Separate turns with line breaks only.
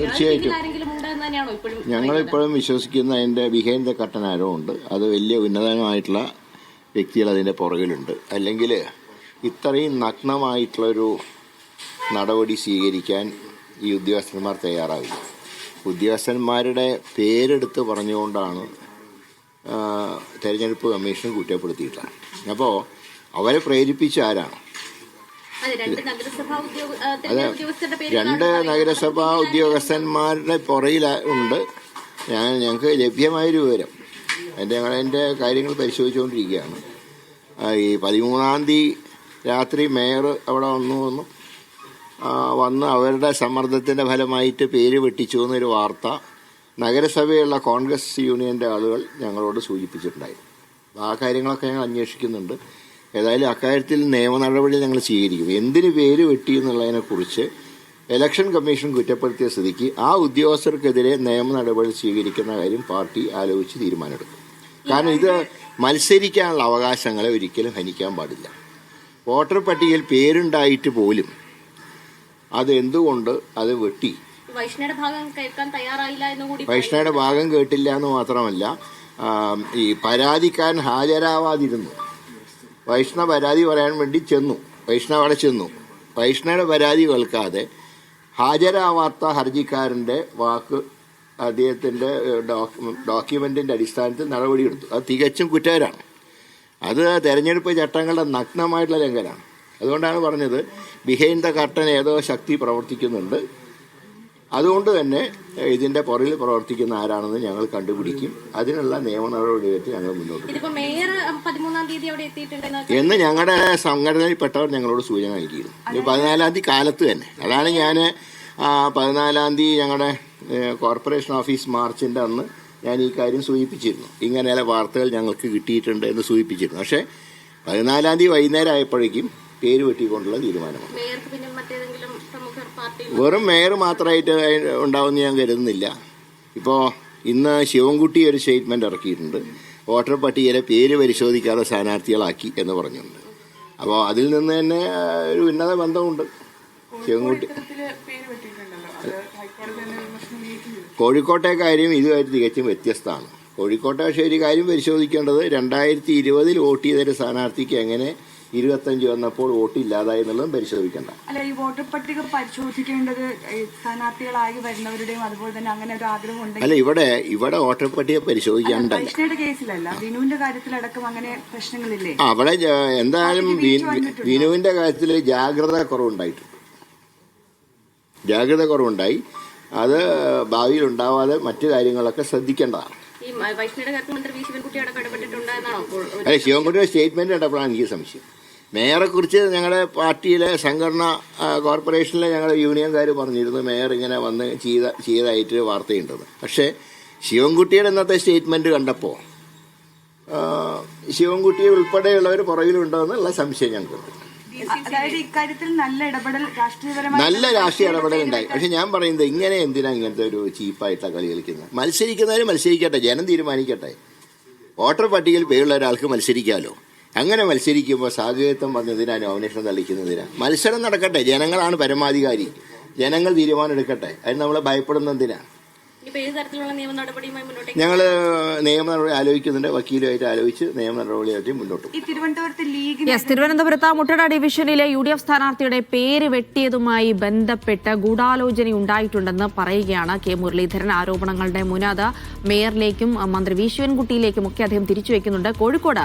തീർച്ചയായിട്ടും. ഞങ്ങളിപ്പോഴും വിശ്വസിക്കുന്ന അതിന്റെ ബിഹൈൻഡ് ദ കട്ടൻ ആരോ ഉണ്ട്. അത് വലിയ ഉന്നതമായിട്ടുള്ള വ്യക്തികൾ അതിന്റെ പുറകിലുണ്ട്. അല്ലെങ്കിൽ ഇത്രയും നഗ്നമായിട്ടുള്ളൊരു നടപടി സ്വീകരിക്കാൻ ഈ ഉദ്യോഗസ്ഥന്മാർ തയ്യാറാവില്ല. ഉദ്യോഗസ്ഥന്മാരുടെ പേരെടുത്ത് പറഞ്ഞുകൊണ്ടാണ് തെരഞ്ഞെടുപ്പ് കമ്മീഷൻ കുറ്റപ്പെടുത്തിയിട്ടുള്ളത്. അപ്പോൾ അവരെ പ്രേരിപ്പിച്ച ആരാണ്?
അതെ രണ്ട് നഗരസഭാ
ഉദ്യോഗസ്ഥന്മാരുടെ പുറയിൽ ഉണ്ട്. ഞാൻ ഞങ്ങൾക്ക് ലഭ്യമായൊരു വിവരം. എന്റെ ഞങ്ങൾ എന്റെ കാര്യങ്ങൾ പരിശോധിച്ചുകൊണ്ടിരിക്കുകയാണ്. ഈ പതിമൂന്നാം തീയതി രാത്രി മേയർ അവിടെ വന്നു വന്നു വന്ന് അവരുടെ സമ്മർദ്ദത്തിന്റെ ഫലമായിട്ട് പേര് വെട്ടിച്ചു എന്നൊരു വാർത്ത നഗരസഭയുള്ള കോൺഗ്രസ് യൂണിയന്റെ ആളുകൾ ഞങ്ങളോട് സൂചിപ്പിച്ചിട്ടുണ്ടായിരുന്നു. ആ കാര്യങ്ങളൊക്കെ ഞങ്ങൾ അന്വേഷിക്കുന്നുണ്ട്. ഏതായാലും അക്കാര്യത്തിൽ നിയമ നടപടി ഞങ്ങൾ സ്വീകരിക്കും. എന്തിന് പേര് വെട്ടി എന്നുള്ളതിനെക്കുറിച്ച് ഇലക്ഷൻ കമ്മീഷൻ കുറ്റപ്പെടുത്തിയ സ്ഥിതിക്ക് ആ ഉദ്യോഗസ്ഥർക്കെതിരെ നിയമ നടപടി സ്വീകരിക്കുന്ന കാര്യം പാർട്ടി ആലോചിച്ച് തീരുമാനമെടുക്കും. കാരണം ഇത് മത്സരിക്കാനുള്ള അവകാശങ്ങളെ ഒരിക്കലും ഹനിക്കാൻ പാടില്ല. വോട്ടർ പട്ടികയിൽ പേരുണ്ടായിട്ട് പോലും അത് എന്തുകൊണ്ട് അത് വെട്ടി?
വൈഷ്ണയുടെ ഭാഗം
കേട്ടില്ല എന്ന് മാത്രമല്ല ഈ പരാതിക്കാരൻ ഹാജരാവാതിരുന്നു. വൈഷ്ണ പരാതി പറയാൻ വേണ്ടി ചെന്നു. വൈഷ്ണവ അവിടെ ചെന്നു. വൈഷ്ണവയുടെ പരാതി കേൾക്കാതെ ഹാജരാവാത്ത ഹർജിക്കാരന്റെ വാക്ക് അദ്ദേഹത്തിന്റെ ഡോക്യുമെന്റിന്റെ അടിസ്ഥാനത്തിൽ നടപടി എടുത്തു. അത് തികച്ചും കുറ്റകരാണ് അത് തെരഞ്ഞെടുപ്പ് ചട്ടങ്ങളുടെ നഗ്നമായിട്ടുള്ള ലംഘനമാണ്. അതുകൊണ്ടാണ് പറഞ്ഞത് ബിഹൈൻഡ് ദ കർട്ടൻ ഏതോ ശക്തി പ്രവർത്തിക്കുന്നുണ്ട്. അതുകൊണ്ട് തന്നെ ഇതിന്റെ പുറകിൽ പ്രവർത്തിക്കുന്ന ആരാണെന്ന് ഞങ്ങൾ കണ്ടുപിടിക്കും. അതിനുള്ള നിയമ നടപടിയായിട്ട് ഞങ്ങൾ മുന്നോട്ട് എന്ന് ഞങ്ങളുടെ സംഘടനയിൽപ്പെട്ടവർ ഞങ്ങളോട് സൂചന നൽകിയിരുന്നു. ഇത് പതിനാലാം തീയതി കാലത്ത് തന്നെ. അതാണ് ഞാൻ പതിനാലാം തീയതി ഞങ്ങളുടെ കോർപ്പറേഷൻ ഓഫീസ് മാർച്ചിന്റെ അന്ന് ഞാൻ ഈ കാര്യം സൂചിപ്പിച്ചിരുന്നു. ഇങ്ങനെയുള്ള വാർത്തകൾ ഞങ്ങൾക്ക് കിട്ടിയിട്ടുണ്ട് എന്ന് സൂചിപ്പിച്ചിരുന്നു. പക്ഷേ പതിനാലാം തീയതി വൈകുന്നേരം ആയപ്പോഴേക്കും പേര് വെട്ടിക്കൊണ്ടുള്ള തീരുമാനമാണ്. വെറും മേയർ മാത്രമായിട്ട് ഉണ്ടാവുമെന്ന് ഞാൻ കരുതുന്നില്ല. ഇപ്പോൾ ഇന്ന് ശിവൻകുട്ടി ഒരു സ്റ്റേറ്റ്മെന്റ് ഇറക്കിയിട്ടുണ്ട്. വോട്ടർ പട്ടികയിലെ പേര് പരിശോധിക്കാതെ സ്ഥാനാർത്ഥികളാക്കി എന്ന് പറഞ്ഞിട്ടുണ്ട്. അപ്പോൾ അതിൽ നിന്ന് തന്നെ ഒരു ഉന്നത ബന്ധമുണ്ട്. ശിവൻകുട്ടി കോഴിക്കോട്ടെ കാര്യം ഇതുമായിട്ട് തികച്ചും വ്യത്യസ്തമാണ്. കോഴിക്കോട്ടെ പക്ഷേ ഒരു കാര്യം പരിശോധിക്കേണ്ടത് രണ്ടായിരത്തി ഇരുപതിൽ വോട്ട് ചെയ്തൊരു സ്ഥാനാർത്ഥിക്ക് എങ്ങനെ ഇരുപത്തഞ്ച് വന്നപ്പോൾ വോട്ട് ഇല്ലാതായി എന്നുള്ളതും പരിശോധിക്കേണ്ട.
അല്ല ഈ വോട്ടർ പട്ടിക പരിശോധിക്കേണ്ടത് സ്ഥാനാർത്ഥികളായി വരുന്നവരുടെയും അതുപോലെ തന്നെ അങ്ങനെ ഒരു ആഗ്രഹം ഉണ്ടെങ്കിൽ
അല്ല ഇവിടെ ഇവിടെ വോട്ടർ പട്ടിക
പരിശോധിക്കേണ്ട കേസിലല്ല വിനുവിന്റെ കാര്യത്തിലടക്കം അങ്ങനെ പ്രശ്നങ്ങളില്ലേ?
അവിടെ എന്തായാലും വിനുവിന്റെ കാര്യത്തിൽ ജാഗ്രത കുറവുണ്ടായിട്ടുണ്ട് ജാഗ്രത കുറവുണ്ടായി. അത് ഭാവിയിൽ ഉണ്ടാവാതെ മറ്റു കാര്യങ്ങളൊക്കെ ശ്രദ്ധിക്കേണ്ടതാണ്. അതെ ശിവൻകുട്ടിയുടെ സ്റ്റേറ്റ്മെന്റ് കണ്ടപ്പോഴാണ് എനിക്ക് സംശയം. മേയറെ കുറിച്ച് ഞങ്ങളുടെ പാർട്ടിയിലെ സംഘടന കോർപ്പറേഷനിലെ ഞങ്ങളുടെ യൂണിയൻകാർ പറഞ്ഞിരുന്നു മേയർ ഇങ്ങനെ വന്ന് ചെയ്ത ചെയ്തതായിട്ട് വാർത്തയുണ്ടെന്ന്. പക്ഷേ ശിവൻകുട്ടിയുടെ ഇന്നത്തെ സ്റ്റേറ്റ്മെന്റ് കണ്ടപ്പോൾ ശിവൻകുട്ടി ഉൾപ്പെടെയുള്ളവർ പുറകിലുണ്ടോയെന്നുള്ള സംശയം ഞങ്ങൾക്കുണ്ട്.
നല്ല
രാഷ്ട്രീയ ഇടപെടൽ ഉണ്ടായി. പക്ഷെ ഞാൻ പറയുന്നത് ഇങ്ങനെ എന്തിനാ ഇങ്ങനത്തെ ഒരു ചീപ്പായിട്ടാണ് കളി കളിക്കുന്നത്? മത്സരിക്കുന്നവർ മത്സരിക്കട്ടെ ജനം തീരുമാനിക്കട്ടെ. വോട്ടർ പട്ടികയിൽ പേരുള്ള ഒരാൾക്ക് മത്സരിക്കാമല്ലോ അങ്ങനെ മത്സരിക്കുമ്പോൾ സാധ്യതത്വം വന്നതിനാണ് നോമിനേഷൻ തള്ളിക്കുന്നതിനാ മത്സരം നടക്കട്ടെ ജനങ്ങളാണ് പരമാധികാരി. ജനങ്ങൾ തീരുമാനം എടുക്കട്ടെ അതിന് നമ്മൾ ഭയപ്പെടുന്നതിനാ
ഇനിയിപ്പോ ഏത് തരത്തിലുള്ള നിയമ നടപടിയുമായി
ഞങ്ങൾ നിയമ നടപടി ആലോചിക്കുന്നുണ്ട് വക്കീലുമായിട്ട് ആലോചിച്ച് നിയമ നടപടിയായിട്ട് മുന്നോട്ട്
തിരുവനന്തപുരത്ത് മുട്ടട ഡിവിഷനിലെ യു ഡി എഫ് സ്ഥാനാർത്ഥിയുടെ പേര് വെട്ടിയതുമായി ബന്ധപ്പെട്ട് ഗൂഢാലോചന ഉണ്ടായിട്ടുണ്ടെന്ന് പറയുകയാണ് കെ മുരളീധരൻ. ആരോപണങ്ങളുടെ മുനത് മേയറിലേക്കും മന്ത്രി വി ശിവൻകുട്ടിയിലേക്കും ഒക്കെ അദ്ദേഹം തിരിച്ചുവെക്കുന്നുണ്ട് കോഴിക്കോട്